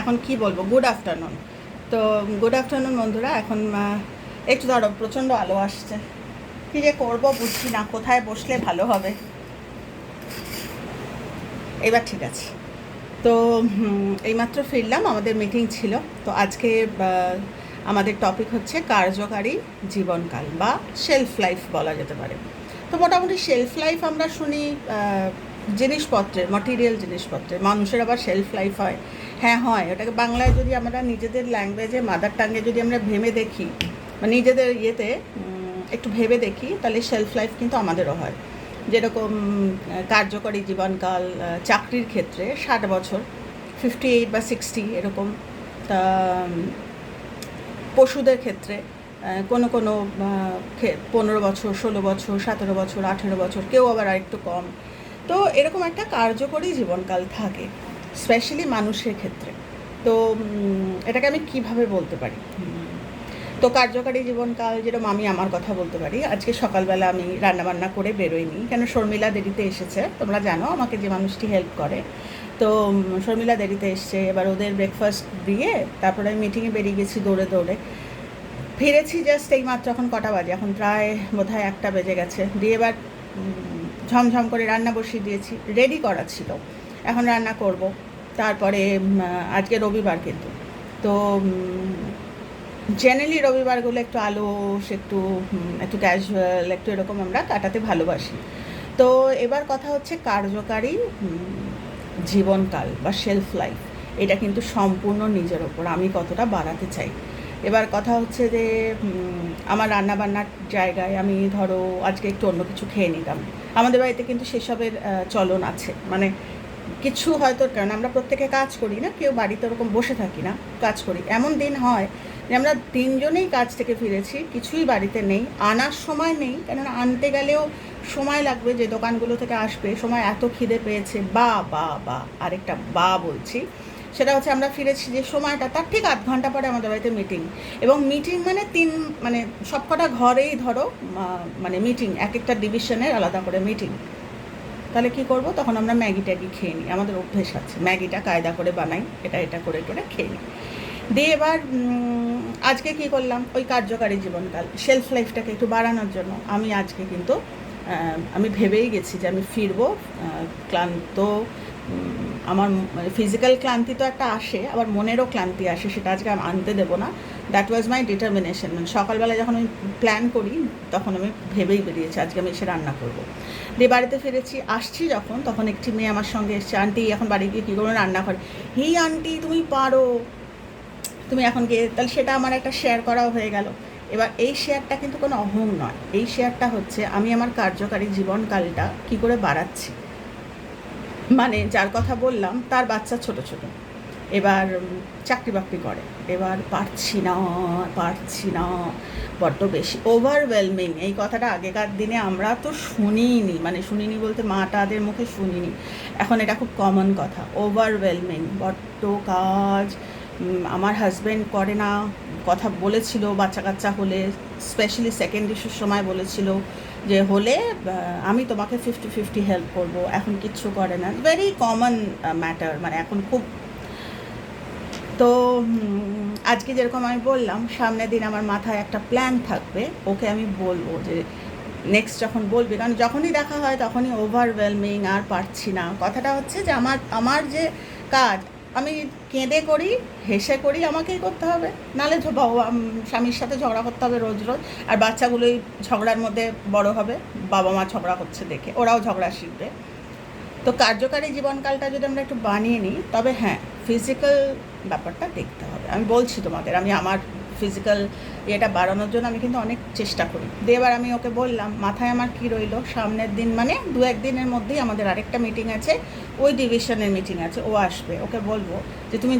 এখন কি বলব? গুড আফটারনুন তো গুড আফটারনুন বন্ধুরা, এখন একটু ধরো, প্রচণ্ড আলো আসছে। কী যে করব বুঝছি না, কোথায় বসলে ভালো হবে? এবার ঠিক আছে। তো এইমাত্র ফিরলাম, আমাদের মিটিং ছিল। তো আজকে আমাদের টপিক হচ্ছে কার্যকারী জীবনকাল, বা শেলফ লাইফ বলা যেতে পারে। তো মোটামুটি শেলফ লাইফ আমরা শুনি জিনিসপত্রের মাটিরিয়াল জিনিসপত্রের। মানুষের আবার শেলফ লাইফ হয়। হ্যাঁ হয়। ওটাকে বাংলায় যদি আমরা নিজেদের ল্যাঙ্গুয়েজে মাদার টাঙ্গে যদি আমরা ভেবে দেখি, বা নিজেদের ইয়েতে একটু ভেবে দেখি, তাহলে সেলফ লাইফ কিন্তু আমাদেরও হয়। যেরকম কার্যকরী জীবনকাল চাকরির ক্ষেত্রে ষাট বছর ফিফটি এইট বা সিক্সটি এরকম, তা পশুদের ক্ষেত্রে কোনো কোনো পনেরো বছর, ষোলো বছর, সতেরো বছর, আঠেরো বছর, কেউ আবার আরেকটু কম। তো এরকম একটা কার্যকরী জীবনকাল থাকে। স্পেশালি মানুষের ক্ষেত্রে। তো এটাকে আমি কীভাবে বলতে পারি? তো কার্যকারী জীবনকাল যেরকম আমি আমার কথা বলতে পারি, আজকে সকালবেলা আমি রান্নাবান্না করে বেরোইনি। কেন, শর্মিলা দেরিতে এসেছে, তোমরা জানো আমাকে যে মানুষটি হেল্প করে। তো শর্মিলা দেরিতে এসছে, এবার ওদের ব্রেকফাস্ট দিয়ে তারপরে আমি মিটিংয়ে বেরিয়ে গেছি দৌড়ে দৌড়ে। ফিরেছি জাস্ট এই মাত্র এখন কটা বাজে, এখন প্রায় বোধহয় একটা বেজে গেছে। দিয়ে এবার ঝমঝম করে রান্না বসিয়ে দিয়েছি। রেডি করা ছিল। এখন রান্না করব। তারপরে আজকে রবিবার কিন্তু। তো জেনারেলি রবিবারগুলো একটু আলো, একটু একটু ক্যাজুয়াল একটু এরকম আমরা কাটাতে ভালোবাসি। তো, এবার কথা হচ্ছে কার্যকারী জীবনকাল বা শেলফ লাইফ এটা কিন্তু সম্পূর্ণ নিজের ওপর, আমি কতটা বাড়াতে চাই। এবার কথা হচ্ছে যে আমার রান্নাবান্নার জায়গায় আমি ধরো আজকে একটু অন্য কিছু খেয়ে নিলাম। আমাদের বাড়িতে কিন্তু সেসবের চলন আছে। মানে কিছু হয়তো, কারণ আমরা প্রত্যেকে কাজ করি না, কেউ বাড়িতে ওরকম বসে থাকি না, কাজ করি। এমন দিন হয় যে আমরা তিনজনেই কাজ থেকে ফিরেছি, কিছুই বাড়িতে নেই, আনার সময় নেই, কেননা আনতে গেলেও সময় লাগবে যে দোকানগুলো থেকে আসবে, সময় এত খিদে পেয়েছে, বা বা বা, আরেকটা বা বলছি। সেটা হচ্ছে আমরা ফিরেছি যে সময়টা, তার ঠিক আধ ঘণ্টা পরে আমাদের বাড়িতে মিটিং এবং মিটিং মানে তিন মানে সবকটা ঘরেই ধরো মানে মিটিং এক একটা ডিভিশনের আলাদা করে মিটিং তাহলে কি করব? তখন আমরা ম্যাগি ট্যাগি খেয়ে নিই। আমাদের অভ্যেস আছে। ম্যাগিটা কায়দা করে বানাই, এটা এটা করে করে খেয়ে নিই। দিয়ে এবার আজকে কি করলাম? ওই কার্যকারী জীবনকাল সেলফ লাইফটাকে একটু বাড়ানোর জন্য আমি আজকে কিন্তু আমি ভেবেই গেছি যে আমি ফিরবো ক্লান্ত আমার ফিজিক্যাল ক্লান্তি তো একটা আসে, আবার মনেরও ক্লান্তি আসে, সেটা আজকে আমি আনতে দেবো না। দ্যাট ওয়াজ মাই ডিটারমিনেশন মানে সকালবেলা যখন আমি প্ল্যান করি, তখন আমি ভেবেই বেরিয়েছি, আজকে আমি এসে রান্না করব। দিয়ে বাড়িতে ফিরেছি, আসছি যখন, তখন একটি মেয়ে আমার সঙ্গে এসছে, আন্টি, এখন বাড়ি গিয়ে কী করব? রান্না করে হেই, আন্টি, তুমি পারো। তুমি এখন গিয়ে, তাহলে সেটা আমার একটা শেয়ার করাও হয়ে গেল। এবার এই শেয়ারটা কিন্তু কোনো অহং নয়। এই শেয়ারটা হচ্ছে, আমি আমার কার্যকারী জীবনকালটা কি করে বাড়াচ্ছি? মানে যার কথা বললাম, তার বাচ্চা ছোট ছোট। এবার চাকরি বাকরি করে। এবার পারছি না পারছি না, বড্ড বেশি। ওভারওয়েলমিং এই কথাটা আগেকার দিনে আমরা তো শুনিনি মানে শুনিনি বলতে মাটাদের মুখে শুনিনি। এখন এটা খুব কমন কথা। ওভারওয়েলমিং বড্ড কাজ। আমার হাজব্যান্ড করে না, কথা বলেছিল বাচ্চা কাচ্চা হলে স্পেশালি সেকেন্ড ইস্যুর সময় বলেছিল যে, হলে আমি তোমাকে ফিফটি ফিফটি হেল্প করব। এখন কিচ্ছু করে না। ভেরি কমন ম্যাটার মানে এখন খুব তো আজকে যেরকম আমি বললাম, সামনের দিন আমার মাথায় একটা প্ল্যান থাকবে। ওকে আমি বলব যে নেক্সট যখন বলবি, কারণ যখনই দেখা হয় তখনই ওভারওয়েলমিং আর পারছি না। কথাটা হচ্ছে যে, আমার আমার যে কাজ, আমি কেঁদে করি, হেসে করি, আমাকেই করতে হবে। নালে স্বামীর সাথে ঝগড়া করতে হবে রোজ রোজ। আর বাচ্চাগুলোই ঝগড়ার মধ্যে বড় হবে, বাবা মা ঝগড়া করছে দেখে, ওরাও ঝগড়া শিখবে। তো কার্যকারী জীবনকালটা যদি আমরা একটু বানিয়ে নিই, তবে হ্যাঁ ফিজিক্যাল ব্যাপারটা দেখতে হবে। আমি বলছি তোমাদের, আমি আমার ফিজিক্যাল ইয়েটা বাড়ানোর জন্য আমি কিন্তু অনেক চেষ্টা করি। দিয়ে এবার আমি ওকে বললাম, মাথায় আমার কি রইল? সামনের দিন মানে দু একদিনের মধ্যেই আমাদের আরেকটা মিটিং আছে, ওই ডিভিশনের মিটিং আছে, ও আসবে। ওকে বলব যে, তুমি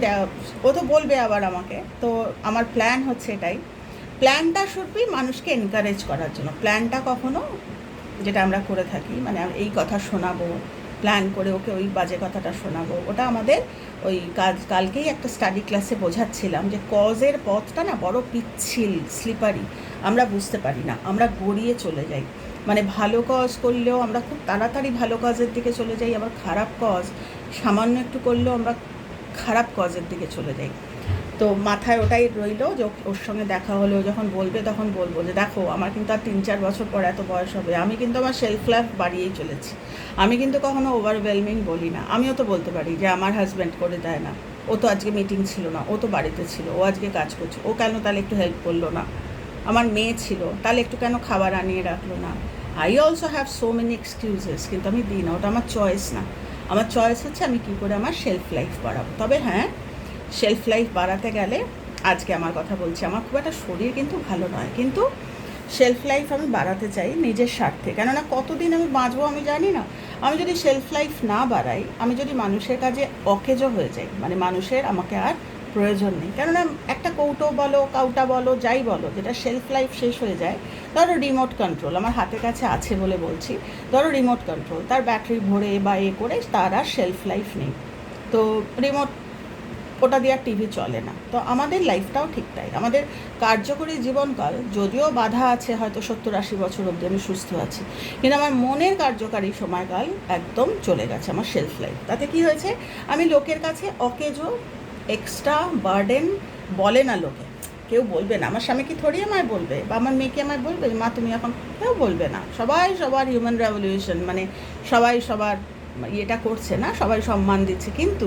ও তো বলবে আবার আমাকে। তো আমার প্ল্যান হচ্ছে এটাই। প্ল্যানটা শুধবি মানুষকে এনকারেজ করার জন্য। প্ল্যানটা কখনো, যেটা আমরা করে থাকি মানে এই কথা শোনাবো প্ল্যান করে ওকে ওই বাজে কথাটা শোনাবো। ওটা আমাদের ওই কাজ কালকেই একটা স্টাডি ক্লাসে বোঝাচ্ছিলাম যে কজের পথটা না বড় পিচ্ছিল স্লিপারি আমরা বুঝতে পারি না, আমরা গড়িয়ে চলে যাই। মানে ভালো কজ করলেও আমরা খুব তাড়াতাড়ি ভালো কাজের দিকে চলে যাই, আবার খারাপ কজ সামান্য একটু করলেও আমরা খারাপ কজের দিকে চলে যাই। তো মাথায় ওটাই রইল যে ওর সঙ্গে দেখা হলো যখন বলবে তখন বলব যে দেখো, আমার কিন্তু আর তিন চার বছর পর এত বয়স হবে। আমি কিন্তু আমার সেলফ লাইফ বাড়িয়েই চলেছি। আমি কিন্তু কখনো ওভারওয়েলমিং বলি না। আমিও তো বলতে পারি যে আমার হাজব্যান্ড করে দেয় না। ও তো আজকে মিটিং ছিল না, ও তো বাড়িতে ছিল, ও আজকে কাজ করছে। ও কেন তাহলে একটু হেল্প করল না? আমার মেয়ে ছিল, তাহলে একটু কেন খাবার আনিয়ে রাখল না? I also have so many excuses কিন্তু আমি দিই না। ওটা আমার চয়েস না। আমার চয়েস হচ্ছে আমি কী করে আমার সেলফ লাইফ বাড়াবো। তবে হ্যাঁ শেলফ লাইফ বাড়াতে গেলে আজকে আমার কথা বলছি। আমার খুব একটা শরীর কিন্তু ভালো নয়। কিন্তু শেলফ লাইফ আমি বাড়াতে চাই নিজের স্বার্থে। কেননা কতদিন আমি বাঁচবো আমি জানি না। আমি যদি শেলফ লাইফ না বাড়াই, আমি যদি মানুষের কাজে অকেজো হয়ে যাই মানে মানুষের আমাকে আর প্রয়োজন নেই। কেননা একটা কৌটো বলো, কাউটা বলো, যাই বলো, যেটা শেলফ লাইফ শেষ হয়ে যায়, ধরো রিমোট কন্ট্রোল আমার হাতের কাছে আছে বলে বলছি, ধরো রিমোট কন্ট্রোল তার ব্যাটারি ভরে বা এ করে তার আর শেলফ লাইফ নেই। তো রিমোট ওটা দিয়ে আর টিভি চলে না। তো আমাদের লাইফটাও ঠিক তাই। আমাদের কার্যকরী জীবনকাল, যদিও বাধা আছে হয়তো সত্তর আশি বছর অবধি আমি সুস্থ আছি, কিন্তু আমার মনের কার্যকারী সময়কাল একদম চলে গেছে আমার সেলফ লাইফ তাতে কি হয়েছে? আমি লোকের কাছে অকেজো এক্সট্রা বার্ডেন বলে না লোকে। কেউ বলবে না। আমার স্বামী কি থরি আমায় বলবে? বা আমার মেয়েকে আমায় বলবে? মা, তুমি এখন কেউ বলবে না। সবাই সবার হিউম্যান রেভলিউশন মানে সবাই সবার ইয়েটা করছে না, সবাই সম্মান দিচ্ছে। কিন্তু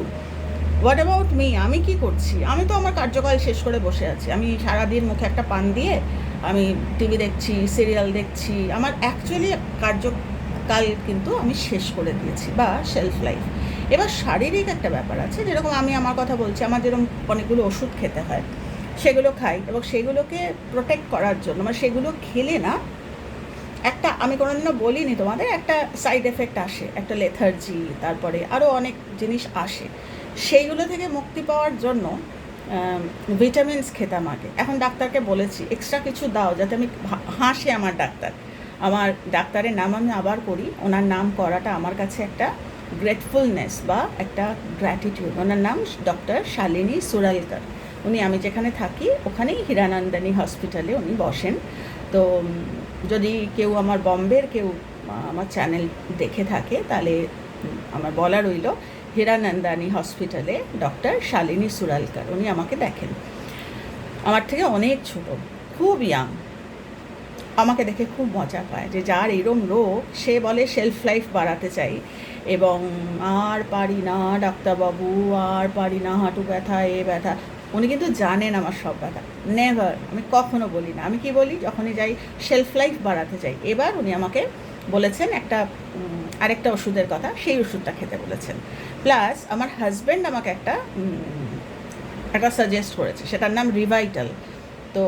হোয়াট অ্যাবাউট মি আমি কি করছি? আমি তো আমার কার্যকাল শেষ করে বসে আছি। আমি সারাদিন মুখে একটা পান দিয়ে আমি টিভি দেখছি, সিরিয়াল দেখছি। আমার অ্যাকচুয়ালি কার্যকাল কিন্তু আমি শেষ করে দিয়েছি, বা সেলফ লাইফ এবার শারীরিক একটা ব্যাপার আছে, যেরকম আমি আমার কথা বলছি, আমার যেরকম অনেকগুলো ওষুধ খেতে হয়, সেগুলো খাই, এবং সেগুলোকে প্রোটেক্ট করার জন্য মানে সেগুলো খেলে না, একটা আমি কোনোদিনও বলিনি তোমাদের, একটা সাইড এফেক্ট আসে, একটা লেথার্জি তারপরে আরও অনেক জিনিস আসে। সেইগুলো থেকে মুক্তি পাওয়ার জন্য ভিটামিনস খেতাম আগে। এখন ডাক্তারকে বলেছি এক্সট্রা কিছু দাও যাতে আমি হাসে আমার ডাক্তার। আমার ডাক্তারের নাম আমি আবার করি, ওনার নাম করাটা আমার কাছে একটা গ্রেটফুলনেস বা একটা গ্র্যাটিটিউড ওনার নাম ডক্টর শালিনী সুরালকার উনি, আমি যেখানে থাকি, ওখানেই হীরানন্দানী হসপিটালে উনি বসেন। তো যদি কেউ আমার বম্বের কেউ আমার চ্যানেল দেখে থাকে, তাহলে আমার বলা রইল হীরানন্দানী হসপিটালে ডক্টর শালিনী সুরালকার। উনি আমাকে দেখেন। আমার থেকে অনেক ছোট, খুব ইয়াং আমাকে দেখে খুব মজা পায় যে যার এরম রোগ, সে বলে সেলফ লাইফ বাড়াতে চাই এবং আর পারি না ডাক্তারবাবু, আর পারি না হাঁটু ব্যথা, এ ব্যথা। উনি কিন্তু জানেন আমার সব ব্যথা। নেভার আমি কখনো বলি না। আমি কি বলি? যখনই যাই সেলফ লাইফ বাড়াতে চাই। এবার উনি আমাকে বলেছেন, একটা আরেকটা ওষুধের কথা, সেই ওষুধটা খেতে বলেছেন। প্লাস আমার হাজব্যান্ড আমাকে একটা একটা সাজেস্ট করেছে, সেটার নাম রিভাইটাল তো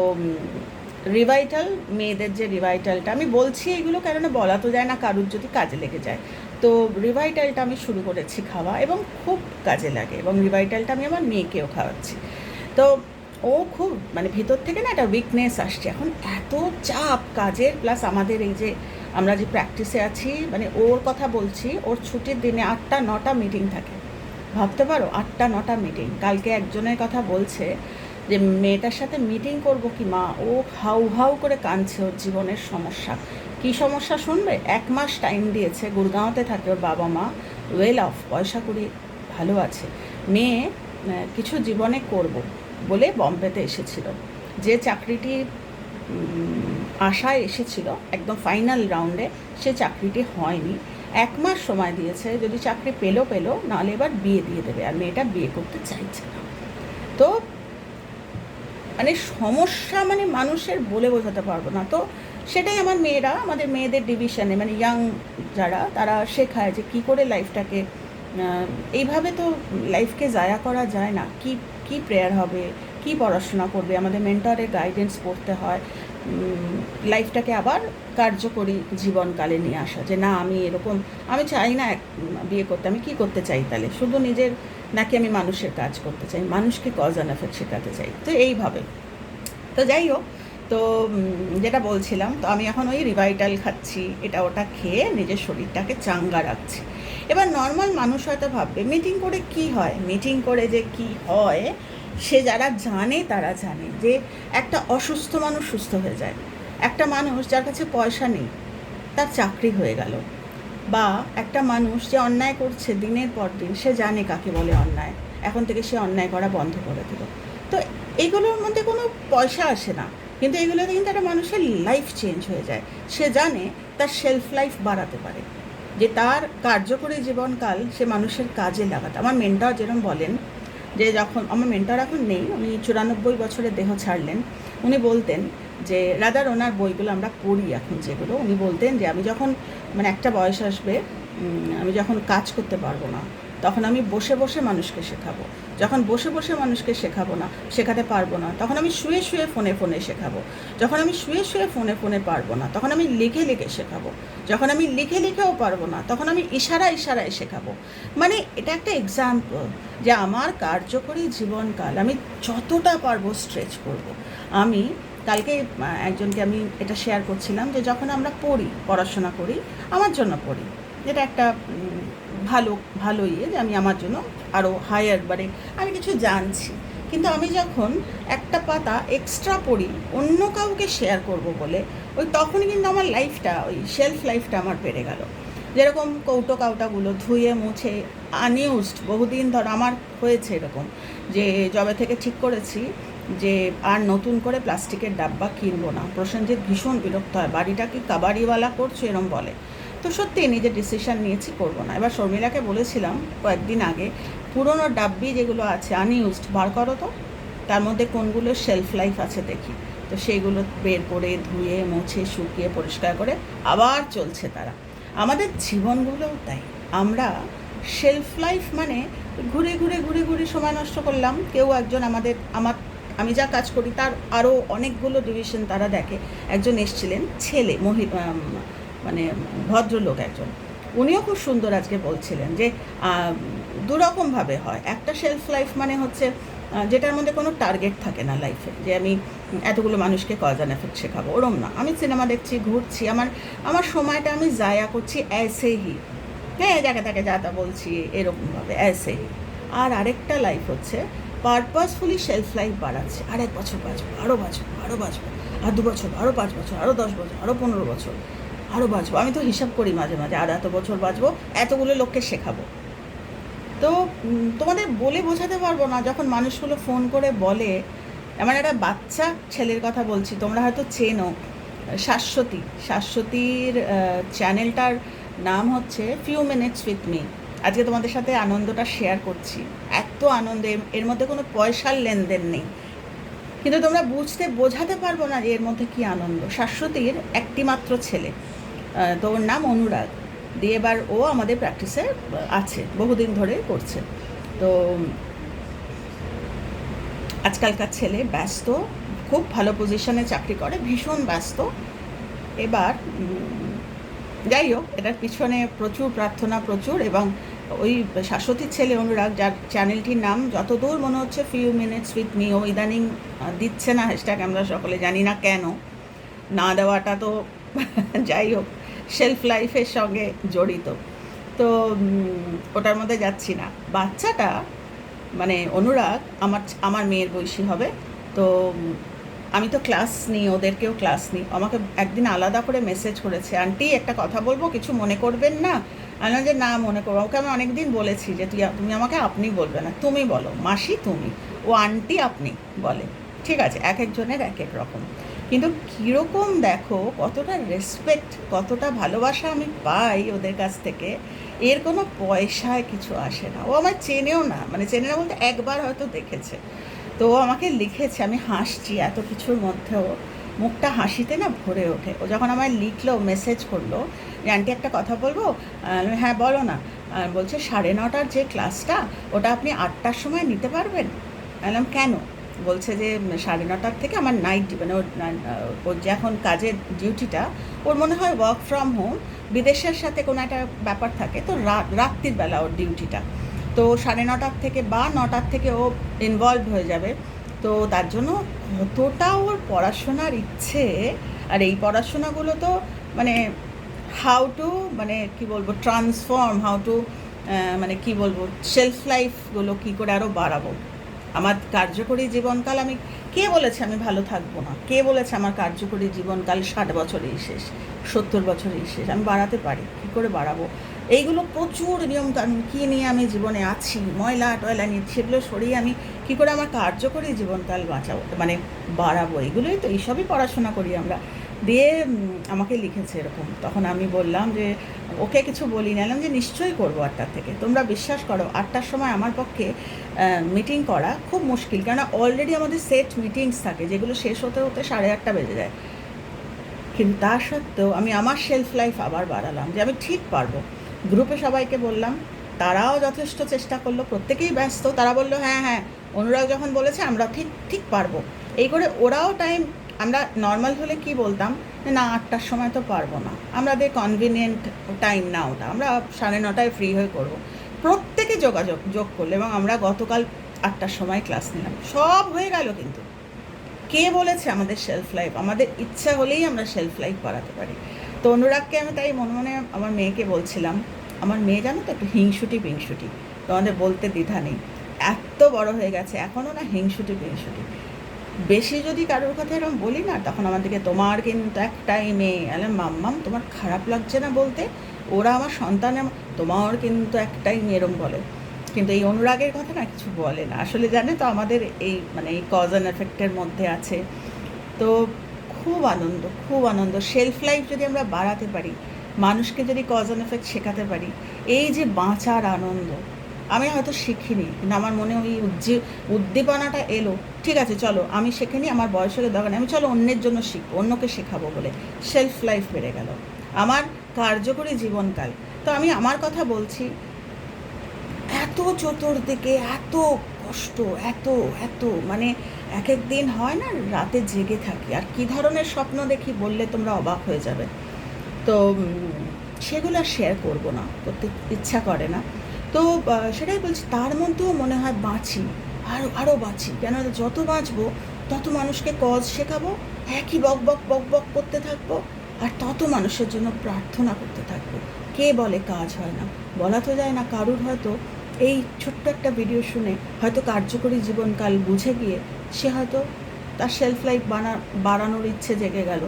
রিভাইটাল মেয়েদের যে রিভাইটালটা আমি বলছি এগুলো কেননা বলা তো যায় না, কারুর যদি কাজে লেগে যায়। তো রিভাইটালটা আমি শুরু করেছি খাওয়া এবং খুব কাজে লাগে এবং রিভাইটালটা আমি আমার মেয়েকেও খাওয়াচ্ছি। তো ও খুব মানে ভিতর থেকে না একটা উইকনেস আসছে। এখন এত চাপ কাজের প্লাস আমাদের এই যে আমরা যে প্র্যাকটিসে আছি মানে ওর কথা বলছি, ওর ছুটির দিনে আটটা, নটা মিটিং থাকে। ভাবতে পারো, আটটা, নটা মিটিং কালকে একজনের কথা বলছে যে, মেয়েটার সাথে মিটিং করব কি, মা? ও হাউ হাউ করে কাঁদছে ওর জীবনের সমস্যা। কি সমস্যা শুনবে? এক মাস টাইম দিয়েছে, গুরগাঁওতে থাকে ওর বাবা মা। ওয়েল অফ পয়সা কুড়ি ভালো আছে। মেয়ে কিছু জীবনে করব বলে বম্বেতে এসেছিল। যে চাকরিটি আশায় এসেছিল, একদম ফাইনাল রাউন্ডে সে চাকরিটি হয়নি। এক মাস সময় দিয়েছে, যদি চাকরি পেল পেল, নাহলে এবার বিয়ে দিয়ে দেবে, আর মেয়েটা বিয়ে করতে চাইছে না। তো মানে সমস্যা মানে মানুষের বলে বোঝাতে পারব না। তো সেটাই আমার মেয়েরা, আমাদের মেয়েদের ডিভিশনে মানে ইয়াং যারা, তারা শেখায় যে কি করে লাইফটাকে এইভাবে তো লাইফকে জায়া করা যায় না। কি কি প্রেয়ার হবে? কি পড়াশোনা করবে? আমাদের মেন্টরের গাইডেন্স পড়তে হয়। লাইফটাকে আবার কার্যকরী জীবনকালে নিয়ে আসা যে, না, আমি এরকম, আমি চাই না বিয়ে করতে, আমি কি করতে চাই তাহলে? শুধু নিজের, নাকি আমি মানুষের কাজ করতে চাই? মানুষকে কজ অ্যান্ড এফেক্ট শেখাতে চাই। তো এইভাবে। তো যাই হোক, তো যেটা বলছিলাম, তো আমি এখন ওই রিভাইটাল খাচ্ছি। এটা ওটা খেয়ে নিজের শরীরটাকে চাঙ্গা রাখছি। এবার নর্মাল মানুষ হয়তো ভাববে মিটিং করে কি হয়? মিটিং করে যে কি হয় সে যারা জানে, তারা জানে যে একটা অসুস্থ মানুষ সুস্থ হয়ে যায়। একটা মানুষ যার কাছে পয়সা নেই, তার চাকরি হয়ে গেল। বা একটা মানুষ যে অন্যায় করছে দিনের পর দিন, সে জানে কাকে বলে অন্যায়। এখন থেকে সে অন্যায় করা বন্ধ করে দিল। তো এইগুলোর মধ্যে কোনো পয়সা আসে না। কিন্তু এগুলোতে কিন্তু একটা মানুষের লাইফ চেঞ্জ হয়ে যায়। সে জানে তার সেলফ লাইফ বাড়াতে পারে। যে তার কার্যকরী জীবনকাল সে মানুষের কাজে লাগাতে আমার মেন্টর যেরকম বলেন যে যখন আমার মেন্টর এখন নেই, উনি চুরানব্বই বছরের দেহ ছাড়লেন, উনি বলতেন যে রাদার ওনার বইগুলো আমরা পড়ি এখন যেগুলো। উনি বলতেন যে, আমি যখন মানে একটা বয়স আসবে আমি যখন কাজ করতে পারব না তখন আমি বসে বসে মানুষকে শেখাবো। যখন বসে বসে মানুষকে শেখাবো না, শেখাতে পারব না, তখন আমি শুয়ে শুয়ে ফোনে ফোনে শেখাবো। যখন আমি শুয়ে শুয়ে ফোনে ফোনে পারব না, তখন আমি লিখে লিখে শেখাবো। যখন আমি লিখে লিখেও পারব না, তখন আমি ইশারা ইশারায় শেখাবো। মানে এটা একটা এক্সাম্পল যে আমার কার্যকরী জীবনকাল আমি যতটা পারব স্ট্রেচ করব। আমি কালকে একজনকে আমি এটা শেয়ার করছিলাম যে যখন আমরা পড়ি, পড়াশোনা করি, আমার জন্য পড়ি। যেটা একটা ভালো ভালো ইয়ে যে আমি আমার জন্য আরও হায়ার মানে আমি কিছু জানছি। কিন্তু আমি যখন একটা পাতা এক্সট্রা পড়ি, অন্য কাউকে শেয়ার করব বলে, ওই তখনই কিন্তু আমার লাইফটা ওই সেলফ লাইফটা আমার বেড়ে গেল। যেরকম কৌটো কাউটাগুলো ধুয়ে, মুছে আনইউজড বহুদিন ধর আমার হয়েছে এরকম যে জবে থেকে ঠিক করেছি যে আর নতুন করে প্লাস্টিকের ডাব্বা কিনবো না। প্রসেনজিৎ ভীষণ বিরক্ত হয়। বাড়িটা কি কাবাড়িওয়ালা করছ এরম বলে। তো সত্যি নিজে ডিসিশন নিয়েছি করব না। এবার শর্মিলাকে বলেছিলাম কয়েকদিন আগে পুরনো ডাব্বি যেগুলো আছে আনইউজড বার করো তো। তার মধ্যে কোনগুলো শেলফ লাইফ আছে দেখি। তো সেইগুলো বের করে ধুয়ে মুছে শুকিয়ে পরিষ্কার করে আবার চলছে তারা। আমাদের জীবনগুলোও তাই। আমরা শেলফ লাইফ মানে ঘুরে ঘুরে ঘুরে ঘুরে সময় নষ্ট করলাম। কেউ একজন আমাদের আমার আমি যা কাজ করি তার আরও অনেকগুলো ডিভিশন তারা দেখে। একজন এসছিলেন ছেলে মহি আম, মানে ভদ্রলোক একজন। উনিও খুব সুন্দর আজকে বলছিলেন যে দুরকমভাবে হয়। একটা শেলফ লাইফ মানে হচ্ছে যেটার মধ্যে কোনো টার্গেট থাকে না লাইফে যে আমি এতগুলো মানুষকে কজ এফেক্ট শেখাবো, ওরম না। আমি সিনেমা দেখছি, ঘুরছি, আমার আমার সময়টা আমি জায়া করছি অ্যাসেহি হ্যাঁ যাকে তাকে যা তা বলছি, এরকমভাবে অ্যাসেহি আর আরেকটা লাইফ হচ্ছে পারপাসফুলি সেলফ লাইফ বাড়াচ্ছে। আর এক বছর বাঁচবো আরও বাঁচবো আরও বাঁচবো। আর দু বছর আরও পাঁচ বছর আরও দশ বছর আরও পনেরো বছর। আরও বাঁচবো। আমি তো হিসাব করি মাঝে মাঝে, আর এত বছর বাঁচবো, এতগুলো লোককে শেখাবো। তো তোমাদের বলে বোঝাতে পারব না, যখন মানুষগুলো ফোন করে বলে, আমার একটা বাচ্চা ছেলের কথা বলছি, তোমরা হয়তো চেনো, শাশ্বতী। শাশ্বতীর চ্যানেলটার নাম হচ্ছে ফিউ মিনিটস উইথ মি আজকে তোমাদের সাথে আনন্দটা শেয়ার করছি। এত আনন্দ, এর- মধ্যে কোনো পয়সার লেনদেন নেই। কিন্তু তোমরা বুঝতে বোঝাতে পারব না যে এর মধ্যে কি আনন্দ। শাশ্বতীর একটি মাত্র ছেলে। তো ওর নাম অনুরাগ। দিয়ে এবার ও আমাদের প্র্যাকটিসে আছে, বহুদিন ধরে করছে। তো, আজকালকার ছেলে ব্যস্ত, খুব ভালো পজিশনে চাকরি করে, ভীষণ ব্যস্ত। এবার যাই হোক, এটার পিছনে প্রচুর প্রার্থনা, প্রচুর, এবং ওই শাশ্বতীর ছেলে অনুরাগ, যার চ্যানেলটির নাম, যতদূর মনে হচ্ছে ফিউ মিনিটস উইথ মি ও ইদানিং দিচ্ছে না হ্যাশট্যাগ আমরা সকলে জানি না কেন। না দেওয়াটা তো, যাই হোক। শেলফ লাইফের সঙ্গে জড়িত। তো ওটার মধ্যে যাচ্ছি না। বাচ্চাটা মানে অনুরাগ, আমার আমার মেয়ের বয়সী হবে। তো আমি তো ক্লাস নিই, ওদেরকেও ক্লাস নিই। আমাকে একদিন আলাদা করে মেসেজ করেছে, আন্টি, একটা কথা বলব? কিছু মনে করবেন না? আমি যে, না, মনে করব ওকে আমি অনেকদিন বলেছি যে, তুই, তুমি আমাকে আপনি বলবে না, তুমি বলো, মাসি তুমি? ও, আন্টি, আপনি, বলে। ঠিক আছে, এক একজনের এক এক রকম। কিন্তু কীরকম দেখো, কতটা রেসপেক্ট কতটা ভালোবাসা আমি পাই ওদের কাছ থেকে, এর কোনো পয়সায় কিছু আসে না। ও আমার চেনেও না মানে চেনে না বলতে একবার হয়তো দেখেছে। তো ও আমাকে লিখেছে, আমি হাসছি এত কিছুর মধ্যেও। মুখটা হাসিতে না ভরে ওঠে। ও যখন আমায় লিখলো মেসেজ করল, যে, আন্টি, একটা কথা বলব? হ্যাঁ বলো না। বলছে, সাড়ে নটার যে ক্লাসটা ওটা আপনি আটটার সময় নিতে পারবেন? বললাম, কেন? বলছে যে, সাড়ে নটার থেকে আমার নাইট মানে ওর ওর যে এখন কাজের ডিউটিটা ওর মনে হয় ওয়ার্ক ফ্রম হোম বিদেশের সাথে কোনো একটা ব্যাপার থাকে, তো রাত্রির বেলা ওর ডিউটিটা তো সাড়ে নটার থেকে বা নটার থেকে ও ইনভলভ হয়ে যাবে, তো তার জন্য কতটা ওর পড়াশোনার ইচ্ছে, আর এই পড়াশোনাগুলো তো মানে হাউ টু মানে কি বলব ট্রান্সফর্ম হাউ টু মানে কি বলব শেলফ লাইফগুলো কী করে আরও বাড়াবো। আমার কার্যকরী জীবনকাল আমি, কে বলেছে আমি ভালো থাকব না? কে বলেছে আমার কার্যকরী জীবনকাল ষাট বছরেই শেষ, সত্তর বছরেই শেষ? আমি বাড়াতে পারি, কী করে বাড়াবো? এইগুলো প্রচুর নিয়ম কানুন, কী নিয়ে আমি জীবনে আছি? ময়লা টয়লা নিয়ে সেগুলো সরিয়ে আমি কী করে আমার কার্যকরী জীবনকাল বাঁচাবো? মানে বাড়াবো? এগুলোই তো, এইসবই পড়াশোনা করি আমরা। দিয়ে আমাকে লিখেছে এরকম। তখন আমি বললাম যে, ওকে কিছু বলি না। এলাম যে, নিশ্চয়ই করব আটটার থেকে। তোমরা বিশ্বাস করো, আটটার সময় আমার পক্ষে মিটিং করা খুব মুশকিল। কেননা অলরেডি আমাদের সেট মিটিংস থাকে, যেগুলো শেষ হতে হতে সাড়ে আটটা বেজে যায়। কিন্তু তা সত্ত্বেও আমি আমার সেলফ লাইফ আবার বাড়ালাম যে, আমি ঠিক পারব। গ্রুপে সবাইকে বললাম, তারাও যথেষ্ট চেষ্টা করল, প্রত্যেকেই ব্যস্ত। তারা বলল হ্যাঁ হ্যাঁ অনুরাগ যখন বলেছে, আমরা ঠিক ঠিক পারব। এই করে ওরাও টাইম আমরা নর্মাল হলে কি বলতাম? না, আটটার সময় তো পারব না। আমাদের কনভিনিয়েন্ট টাইম না ওটা আমরা সাড়ে নটায় ফ্রি হয়ে করব। প্রত্যেকে যোগাযোগ, যোগ করল এবং আমরা গতকাল আটটার সময় ক্লাস নিলাম। সব হয়ে গেল কিন্তু। কে বলেছে আমাদের শেলফ লাইফ আমাদের ইচ্ছা হলেই আমরা সেলফ লাইফ বাড়াতে পারি। তো অনুরাগকে আমি তাই মনে মনে আমার মেয়েকে বলছিলাম, আমার মেয়ে জানো তো একটু হিংসুটি পিংসুটি। তোমাদের বলতে দ্বিধা নেই। এত বড় হয়ে গেছে। এখনও না হিংসুটি পিংসুটি। বেশি যদি কারোর কথা এরকম বলি না, তখন আমাদেরকে তোমার কিন্তু একটাই মেয়ে আলে মাম্মাম, তোমার খারাপ লাগছে না বলতে? ওরা আমার সন্তান তোমার কিন্তু একটাই মেয়ে এরম বলে। কিন্তু এই অনুরাগের কথা না কিছু বলে না। আসলে জানে তো, আমাদের এই মানে এই কজ অ্যান্ড এফেক্টের মধ্যে আছে। তো খুব আনন্দ খুব আনন্দ। সেলফ লাইফ যদি আমরা বাড়াতে পারি, মানুষকে যদি কজ অ্যান্ড এফেক্ট শেখাতে পারি, এই যে বাঁচার আনন্দ আমি হয়তো শিখিনি, কিন্তু আমার মনে ওই উজ্জী, উদ্দীপনাটা এলো, ঠিক আছে, চলো, আমি শেখিনি আমার বয়সের দরকার আমি চলো অন্যের জন্য শিখব, অন্যকে শেখাবো বলে। শেলফ লাইফ বেড়ে গেল। আমার কার্যকরী জীবনকাল। তো আমি আমার কথা বলছি, এত চতুর্দিকে, এত কষ্ট, এত এত মানে এক এক দিন হয় না, রাতে জেগে থাকি। আর কি ধরনের স্বপ্ন দেখি বললে তোমরা অবাক হয়ে যাবে। তো সেগুলো শেয়ার করব না, করতে ইচ্ছা করে না। তো সেটাই বলছি, তার মধ্যেও মনে হয় বাঁচি আরও আরও বাঁচি। কেন যত বাঁচবো, তত মানুষকে কজ শেখাবো, একই বক বক বক বক করতে থাকব, আর তত মানুষের জন্য প্রার্থনা করতে থাকব। কে বলে কাজ হয় না? বলা তো যায় না, কারুর হয়তো এই ছোট্ট একটা ভিডিও শুনে হয়তো কার্যকরী জীবনকাল বুঝে গিয়ে সে হয়তো তার শেলফ লাইফ বানা, বাড়ানোর ইচ্ছে জেগে গেল।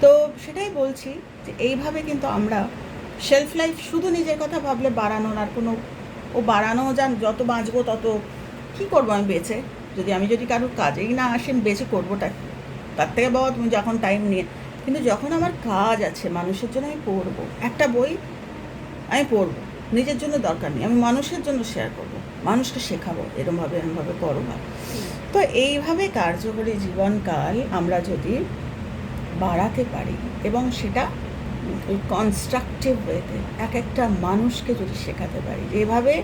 তো, সেটাই বলছি যে, এইভাবে কিন্তু আমরা শেলফ লাইফ শুধু নিজের কথা ভাবলে বাড়ানোর আর কোনো ও বাড়ানো যান, যত বাঁচবো তত কী করব আমি বেঁচে? যদি আমি যদি কারোর কাজেই না আসেন বেঁচে করবোটা কি? তার থেকে বাবা তুমি যখন টাইম নিয়ে, কিন্তু যখন আমার কাজ আছে, মানুষের জন্য আমি পড়ব। একটা বই আমি পড়ব। নিজের জন্য দরকার নেই, আমি মানুষের জন্য শেয়ার করব। মানুষকে শেখাবো, এরমভাবে এরমভাবে করো না তো এইভাবে কার্যকরী জীবনকাল আমরা যদি বাড়াতে পারি, এবং সেটা ওই কনস্ট্রাকটিভ ওয়েতে এক একটা মানুষকে যদি শেখাতে পারি এভাবে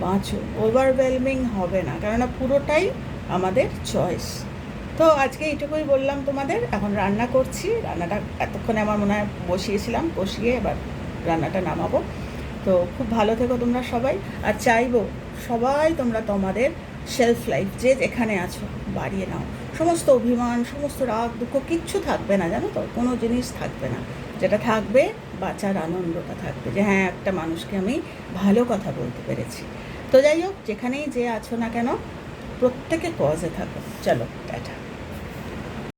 বাঁচো ওভারওয়েলমিং হবে না। কেননা পুরোটাই আমাদের চয়েস তো আজকে এইটুকুই বললাম তোমাদের। এখন রান্না করছি। রান্নাটা এতক্ষণে আমার মনে হয় বসিয়েছিলাম বসিয়ে এবার রান্নাটা নামাবো। তো খুব ভালো থেকো তোমরা সবাই। আর চাইব সবাই তোমরা তোমাদের শেলফ লাইফ যে যেখানে আছো, বাড়িয়ে নাও। সমস্ত অভিমান, সমস্ত রাগ, দুঃখ কিচ্ছু থাকবে না, জানো তো? কোনো জিনিস থাকবে না। যেটা থাকবে, বাঁচার আনন্দটা থাকবে। যে হ্যাঁ একটা মানুষকে আমি ভালো কথা বলতে পেরেছি। তো যাই হোক, যেখানেই যে আছো না কেন, প্রত্যেকে কজে থাকো। চলো, টাটা।